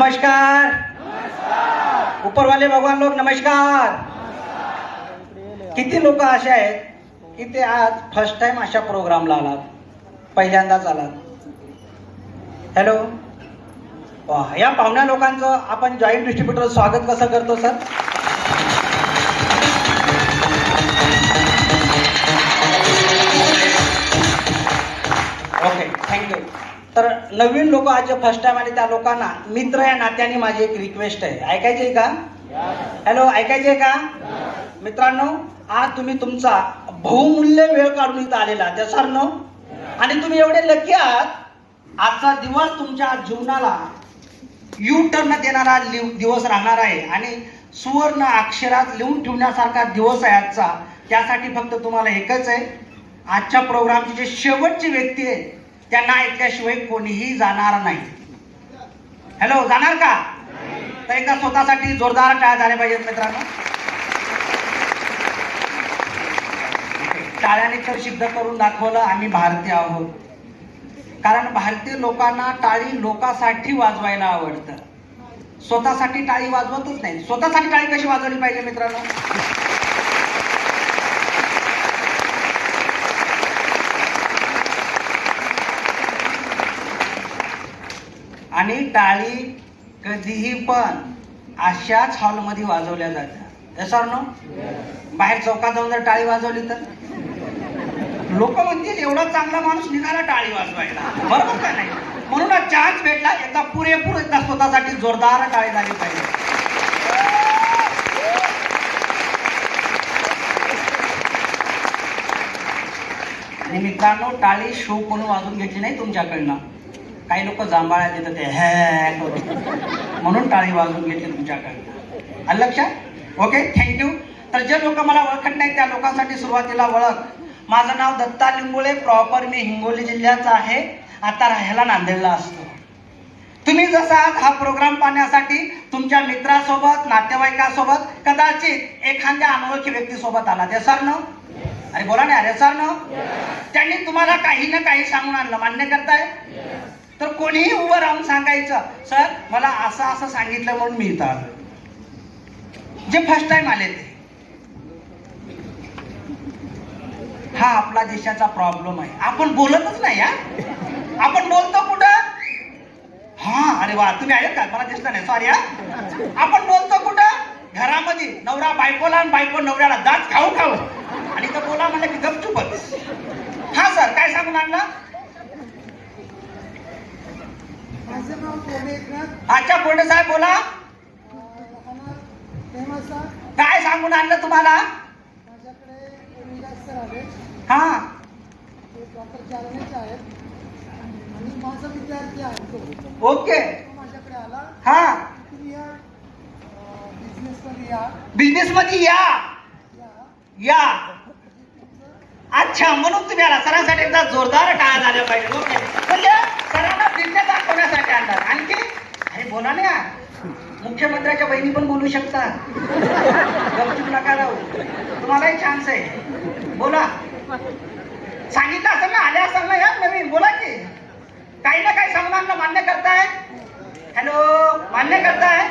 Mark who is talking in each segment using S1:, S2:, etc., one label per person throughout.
S1: नमस्कार. ऊपर वाले भगवान लोक नमस्कार. किती लोक असे आहेत की ते आज फर्स्ट टाइम अशा प्रोग्रामला आलात पहिल्यांदाच आलात. हॅलो या पाहुण्या लोकांचं आपण जॉईंट डिस्ट्रीब्युटर स्वागत कसं करतो सर तर नवीन लोक आज जे फर्स्ट टाइम आले त्या लोकांना मित्र या नात्याने माझी एक रिक्वेस्ट आहे. ऐकायची आहे का? हॅलो ऐकायची आहे का? मित्रांनो आज तुम्ही तुमचा बहुमूल्य वेळ काढून इथं आलेला त्या नो आणि तुम्ही एवढे लकी आहात आजचा दिवस तुमच्या जीवनाला यू टर्न देणारा दिवस राहणार आहे. आणि सुवर्ण अक्षरात लिहून ठेवण्यासारखा दिवस आहे आजचा. त्यासाठी फक्त तुम्हाला एकच आहे. आजच्या प्रोग्रामची जे शेवटची व्यक्ती आहे त्यांना ऐकल्याशिवाय कोणीही जाणार नाही. हॅलो जाणार का? तर एकदा स्वतःसाठी जोरदार टाळ्या झाल्या पाहिजेत मित्रांनो. टाळ्याने तर सिद्ध करून दाखवलं आम्ही भारतीय आहोत. कारण भारतीय लोकांना टाळी लोकांसाठी वाजवायला आवडतं. स्वतःसाठी टाळी वाजवतच नाही. स्वतःसाठी टाळी कशी वाजवली पाहिजे मित्रांनो? आणि टाळी कधीही पण अशाच हॉलमध्ये वाजवल्या जातात. सर नो बाहेर चौकात जाऊन जर टाळी वाजवली तर? लोक म्हणतील एवढा चांगला माणूस निघाला टाळी वाजवायला. बरोबर का नाही? म्हणून चान्स भेटला एकदा पुरेपूर एकदा स्वतःसाठी जोरदार टाळी झाली पाहिजे. आणि मित्रांनो टाळी शो कोणी वाजून घेतली नाही तुमच्याकडनं. काही लोक जांभळ्या देतात ते हॅ म्हणून टाळी वाजवून घेतली तुमच्याकडनं. आलं लक्षात? ओके थँक्यू तर जे लोक मला ओळखत नाही त्या लोकांसाठी सुरुवातीला ओळख माझं नाव दत्ता लिंबोळे प्रॉपर मी हिंगोली जिल्ह्याचा आहे. आता राहायला नांदेडला असतो. तुम्ही जसा आज हा प्रोग्राम पाहण्यासाठी तुमच्या मित्रासोबत नातेवाईकासोबत कदाचित एखाद्या अनोळखी व्यक्तीसोबत आला ते सर न अरे बोला ना अरे सर न त्यांनी तुम्हाला काही ना काही सांगून आणलं. मान्य करताय? तर कोणीही उभं राहून सांगायचं सर मला असं असं सांगितलं म्हणून मी इथं आलो जे फर्स्ट टाइम आले ते. हा आपला देशाचा प्रॉब्लेम आहे. आपण बोलतच नाही हा? आपण बोलतो कुठं? हा अरे वा तुम्ही आहेत का? मला दिसलं नाही सॉरी हा. आपण बोलतो कुठं? घरामध्ये. नवरा बायकोला आणि बायको नवऱ्याला दात खाऊ खाऊ. आणि तर बोला म्हणलं की गपचूपच. हा सर काय सांगून आणला
S2: माझं नाव कोणे एकनाथ
S1: अच्छा कोंडे साहेब बोला.
S2: फेमसा
S1: काय सांगून आणलं तुम्हाला?
S2: माझ्याकडे आले.
S1: हा.
S2: ते डॉक्टर आहेत. आणि माझा विद्यार्थी आहे तो.
S1: ओके.
S2: माझ्याकडे आला.
S1: हा.
S2: तुम्ही या या.
S1: बिझनेस मध्ये या.
S2: या.
S1: या.
S2: म्हणजे तुमचं
S1: अच्छा म्हणून तुम्ही आला. सरांसाठी एकदा जोरदार टाळ्या झाल्या पाहिजे. ओके. म्हणजे दाखवण्यासाठी आणतात. आणखी? अरे बोला ना. यार. मुख्यमंत्र्याच्या बहिणी पण बोलू शकतात. गपचूप नका जाऊ तुम्हालाही चान्स आहे. बोला. सांगितलं असेल ना आले असेल ना या नवीन. बोला की. काही ना काही सांगून मान्य करताय. हॅलो मान्य करताय?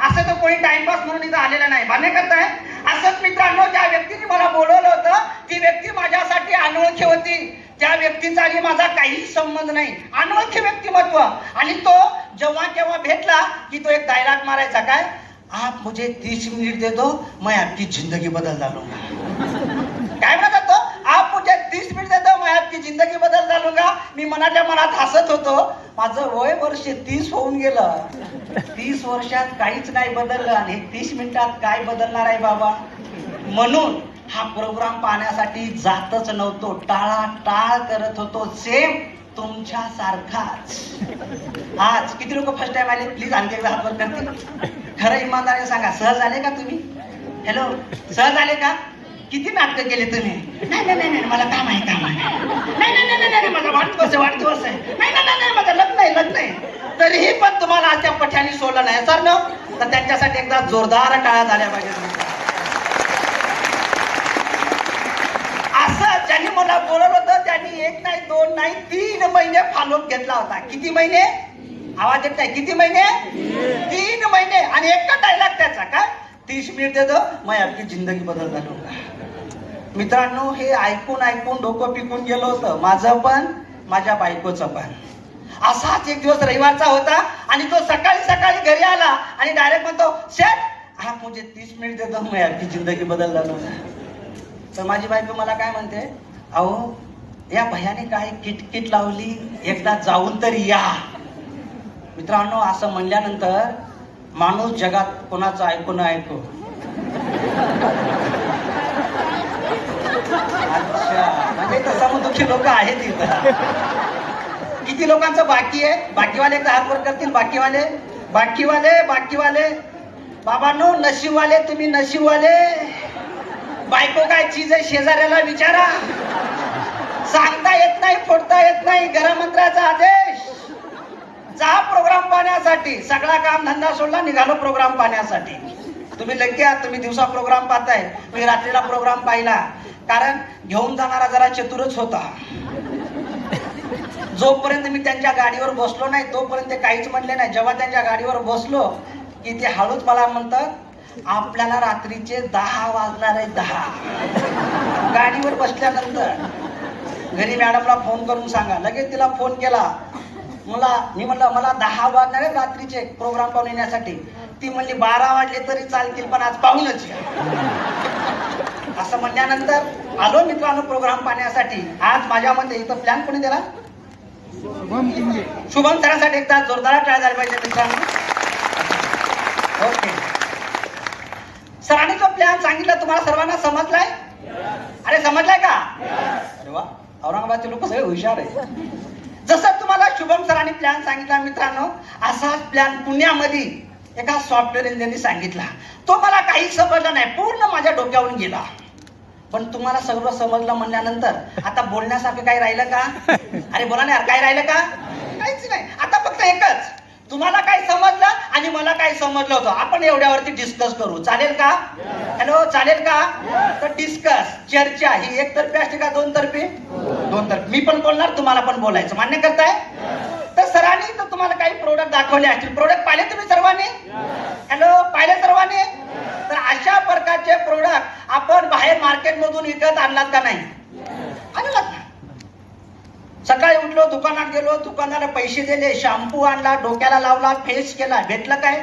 S1: असं तर कोणी टाइमपास म्हणून इथं आलेला नाही. मान्य करताय? असंच मित्रांनो ज्या व्यक्तीने मला बोलवलं होतं ती व्यक्ती माझ्यासाठी अनोळखी होती. त्या व्यक्तीचा आणि माझा काही संबंध नाही अनोळखी व्यक्तिमत्व. आणि तो जेव्हा केव्हा भेटला की तो एक डायलॉग मारायचा काय? आप मुझे तीस मिनिट दे दो मैं आपकी जिंदगी बदल डालूंगा. काय म्हणत तो आप मुझे तीस मिनिट दे दो मैं आपकी जिंदगी बदल डालूंगा. मी मनाच्या मनात हसत होतो. माझं वय वर्ष तीस होऊन गेलं. तीस वर्षात काहीच नाही बदललं आणि तीस मिनिटात काय बदलणार आहे बाबा? म्हणून हा प्रोग्राम पाहण्यासाठी जातच नव्हतो टाळा टाळ करत होतो सेम तुमच्या सारखाच आज किती लोक फर्स्ट टाइम आले प्लीज आणखी एकदा हात वर करतील खरं इमानदारीने सांगा सहज आले का तुम्ही हॅलो सहज आले का किती नाटकं केले तुम्ही नाही नाही नाही नाही, मला काम आहे काम आहे नाही नाही नाही नाही, नाही माझा वाढदिवस आहे वाढदिवस आहे नाही नाही नाही नाही, माझं लग्न आहे लग्न आहे तरीही पण तुम्हाला आज त्या पठ्याने सोडलं नाही सर न तर त्यांच्यासाठी एकदा जोरदार टाळ्या झाल्या पाहिजे असं मला होतं त्यांनी एक नाही दोन नाही तीन महिने फॉलोअप घेतला होता. किती महिने? आवाज येत नाही. किती महिने? तीन महिने. आणि एक डायलॉग त्याचा काय तीस मिनिट देतो. मग आपली जिंदगी बदल झालो मित्रांनो हे ऐकून ऐकून डोकं पिकून गेलो होतं. माझं पण माझ्या बायकोचं पण. असाच एक दिवस रविवारचा होता आणि तो सकाळी सकाळी घरी आला आणि डायरेक्ट म्हणतो शेठ हा मुझे तीस मिनिट देतो. मग आपली जिंदगी बदल झालो तर माझी बायको मला काय म्हणते? अहो या भयाने काय किटकिट लावली एकदा जाऊन तर या. मित्रांनो असं म्हणल्यानंतर माणूस जगात कोणाचं ऐकू न ऐकू. अच्छा म्हणजे तसा मग दुःखी लोक आहेत इथं. किती लोकांचं बाकी आहे? बाकीवाले एकदा हात वर करतील बाकीवाले? बाकीवाले बाकीवाले? बाबांनो नशीबवाले तुम्ही नशीबवाले. बायको काय चीज आहे शेजाऱ्याला विचारा. सांगता येत नाही फोडता येत नाही घरमंत्र्याचा आदेश. जा प्रोग्राम पाहण्यासाठी. सगळा काम धंदा सोडला निघालो प्रोग्राम पाहण्यासाठी. तुम्ही लगे आहात तुम्ही दिवसा प्रोग्राम पाहताय. मी रात्रीला प्रोग्राम पाहिला. कारण घेऊन जाणारा जरा चतुरच होता. जोपर्यंत मी त्यांच्या गाडीवर बसलो नाही तोपर्यंत काहीच म्हणले नाही. जेव्हा त्यांच्या गाडीवर बसलो की ते हळूच मला म्हणतात आपल्याला रात्रीचे दहा वाजणार आहे दहा. गाडीवर बसल्यानंतर. घरी मॅडमला फोन करून सांगा. लगेच तिला फोन केला. मला मी म्हणलं मला दहा वाजणार आहे रात्रीचे प्रोग्राम पाहून येण्यासाठी. ती म्हणली बारा वाजले तरी चालतील पण आज पाहूनच असं म्हणल्यानंतर आलो मित्रांनो प्रोग्राम पाहण्यासाठी. आज माझ्या मते इथं प्लॅन कोणी दिला? शुभम सरांसाठी एकदा जोरदार टाळ्या झाल्या पाहिजे मित्रांनो ओके सरांनी जो प्लॅन सांगितला तुम्हाला सर्वांना समजलाय? अरे समजलाय का? अरे वा औरंगाबादचे लोक सगळे हुशार आहे जसं तुम्हाला शुभम सरांनी प्लॅन सांगितला मित्रांनो असाच प्लॅन पुण्यामध्ये एका सॉफ्टवेअर इंजिनियरनी सांगितला. तो मला काही समजला नाही पूर्ण माझ्या डोक्यावरून गेला. पण तुम्हाला सर्व समजलं म्हणल्यानंतर आता बोलण्यासारखं काही राहिलं का? अरे बोला नाही काय राहिलं का? काहीच नाही. आता फक्त एकच. तुम्हाला काय समजलं आणि मला काय समजलं होतं? आपण एवढ्यावरती डिस्कस करू. चालेल का? हॅलो चालेल का? तर डिस्कस चर्चा ही एक तर्फी असते का दोन तर्फी? दोन तर्फी. मी पण बोलणार तुम्हाला पण बोलायचं. मान्य करताय? तर सरांनी तर तुम्हाला काही प्रोडक्ट दाखवले असतील. प्रोडक्ट पाहिले तुम्ही सर्वांनी? हॅलो पाहिले सर्वांनी? तर अशा प्रकारचे प्रोडक्ट आपण बाहेर मार्केटमधून विकत आणलात का नाही? आणलात सकाळी उठलो दुकानात गेलो दुकानाला पैसे दिले शॅम्पू आणला डोक्याला लावला फेस केला. भेटलं काय.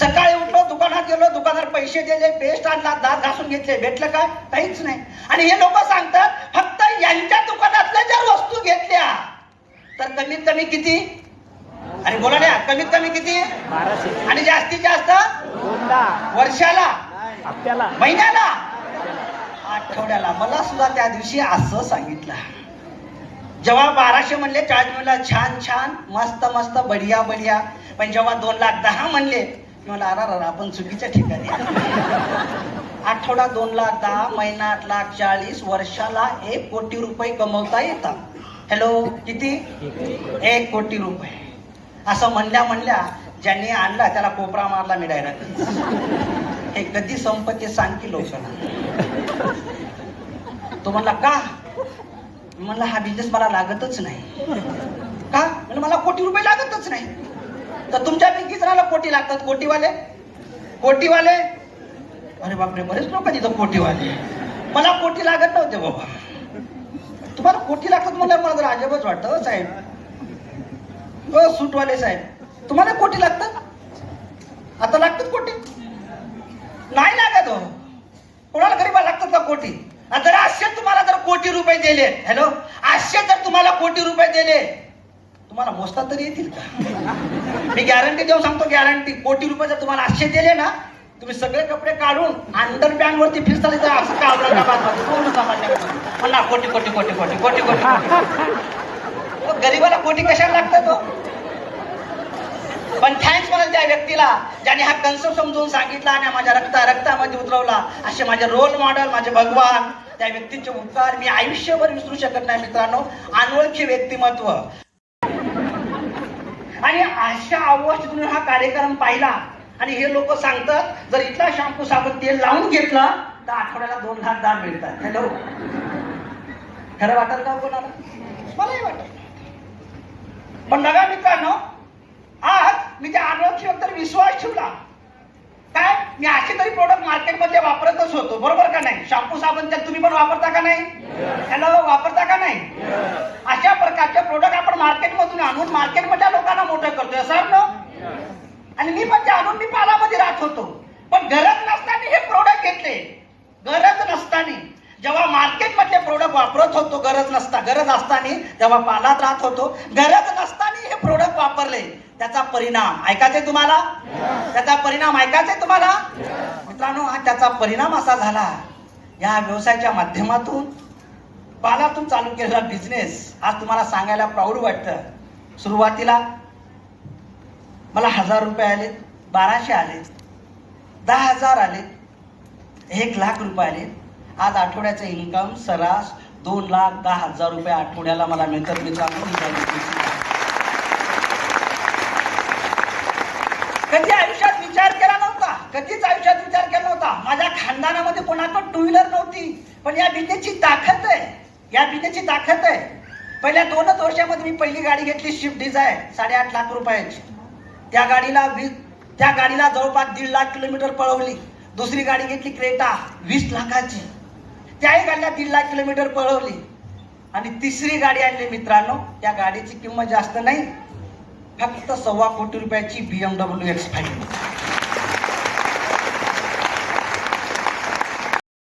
S1: सकाळी उठलो दुकानात गेलो दुकानात पैसे दिले पेस्ट आणला दात घासून घेतले. भेटलं काय काहीच नाही. आणि हे लोक सांगतात फक्त यांच्या दुकानातल्या जर वस्तू घेतल्या तर कमीत कमी किती? अरे बोला ना कमीत कमी किती? आणि जास्तीत जास्त? वर्षाला? महिन्याला? आठवड्याला. मला सुद्धा त्या दिवशी असं सांगितलं. जेव्हा बाराशे म्हणले चाळीस म्हणला छान छान मस्त मस्त बढिया बढिया. पण जेव्हा दोन लाख दहा म्हणले मी म्हणलं अरा अरा आपण चुकीच्या ठिकाणी आठवडा दोन लाख दहा महिना आठ लाख चाळीस वर्षाला एक कोटी रुपये कमवता येतात. हॅलो किती? एक कोटी रुपये. असं म्हणल्या म्हणल्या ज्यांनी आणला त्याला कोपरा मारला मी डायरेक्ट हे कधी संपत्ती सांग की लोकांना. तो म्हणला का? म्हणलं हा बिझनेस मला लागतच नाही. का? म्हणजे मला कोटी रुपये लागतच नाही. तर तुमच्या पैकी जणाला कोटी लागतात कोटीवाले? कोटीवाले? अरे बापरे बरेच लोक तिथं कोटीवाले. मला कोटी लागत नव्हते बाबा. तुम्हाला कोटी लागतात म्हणलं मला जरा अजबच वाटतं हो, साहेब. हो सूटवाले साहेब. तुम्हाला कोटी लागतात? आता लागतात कोटी? नाही लागत हो. कोणाला गरीबा लागतात का कोटी? आता जर असे तुम्हाला जर कोटी रुपये दिले. हॅलो असे जर तुम्हाला कोटी रुपये दिले. तुम्हाला मोजता तरी येतील का? मी गॅरंटी देऊन सांगतो गॅरंटी कोटी रुपये जर तुम्हाला असे दिले ना तुम्ही सगळे कपडे काढून अंडर पॅन्ट वरती फिरता असं का पूर्ण सामान्य कोटी कोटी कोटी कोटी कोटी कोटी कोटी. गरीबाला कोटी कशाला लागतात तो? पण थँक्स मला त्या व्यक्तीला ज्याने हा कन्सेप्ट समजून सांगितला आणि माझ्या रक्ता रक्तामध्ये उतरवला असे माझे रोल मॉडेल माझे भगवान त्या व्यक्तीचे उपकार मी आयुष्यभर विसरू शकत नाही मित्रांनो. अनोळखी व्यक्तिमत्व. आणि अशा अवस्थेतून हा कार्यक्रम पाहिला आणि हे लोक सांगतात जर इथला शॅम्पू साबण तेल लावून घेतला तर आठवड्याला दोन लाख दान मिळतात. हॅलो? खरं वाटत का हो कोणाला? मलाही वाटत. पण बघा मित्रांनो आज मी त्या अनोळखी तर विश्वास ठेवला. काय? मी असे तरी प्रोडक्ट मार्केटमध्ये वापरतच होतो. बरोबर का नाही? शॅम्पू साबण तर तुम्ही पण वापरता का नाही? हॅलो वापरता का नाही? अशा प्रकारचे प्रोडक्ट आपण मार्केटमधून आणून मार्केटमधल्या लोकांना मोठं करतोय. सर ना? आणि मी पण ते आणून मी पालामध्ये राहत होतो. पण गरज नसताना हे प्रोडक्ट घेतले. गरज नसताना. जेव्हा मार्केटमधले प्रोडक्ट वापरत होतो गरज नसता गरज असताना तेव्हा पालात राहत होतो गरज नसताना हे प्रोडक्ट वापरले. त्याचा परिणाम. ऐकायचंय तुम्हाला? त्याचा परिणाम ऐकायचंय तुम्हाला? मित्रांनो हा त्याचा परिणाम असा झाला. या व्यवसायाच्या माध्यमातून पालातून चालू केलेला बिझनेस आज तुम्हाला सांगायला प्राऊड वाटतं. सुरुवातीला मला हजार रुपये आले बाराशे आले दहा हजार आले एक लाख रुपये आले. आज आठवड्याचं इन्कम सरास दोन लाख दहा हजार रुपये आठवड्याला मला मिळतात मित्रांनो ही माझी खुशी आहे. कधी आयुष्यात विचार केला नव्हता? कधीच आयुष्यात विचार केला नव्हता? माझ्या खानदानामध्ये कोणाकडे टू व्हीलर नव्हती. पण या बिनेची ताकद आहे. या भीतेची ताकद आहे. पहिल्या दोनच वर्षामध्ये मी पहिली गाडी घेतली स्विफ्ट डिझायर साडेआठ लाख रुपयाची. त्या गाडीला वीस त्या गाडीला जवळपास दीड लाख किलोमीटर पळवली. दुसरी गाडी घेतली क्रेटा वीस लाखाची. त्याही गाडीला दीड लाख किलोमीटर पळवली. आणि तिसरी गाडी आणली मित्रांनो त्या गाडीची किंमत जास्त नाही. फक्त सव्वा कोटी रुपयाची B M W X five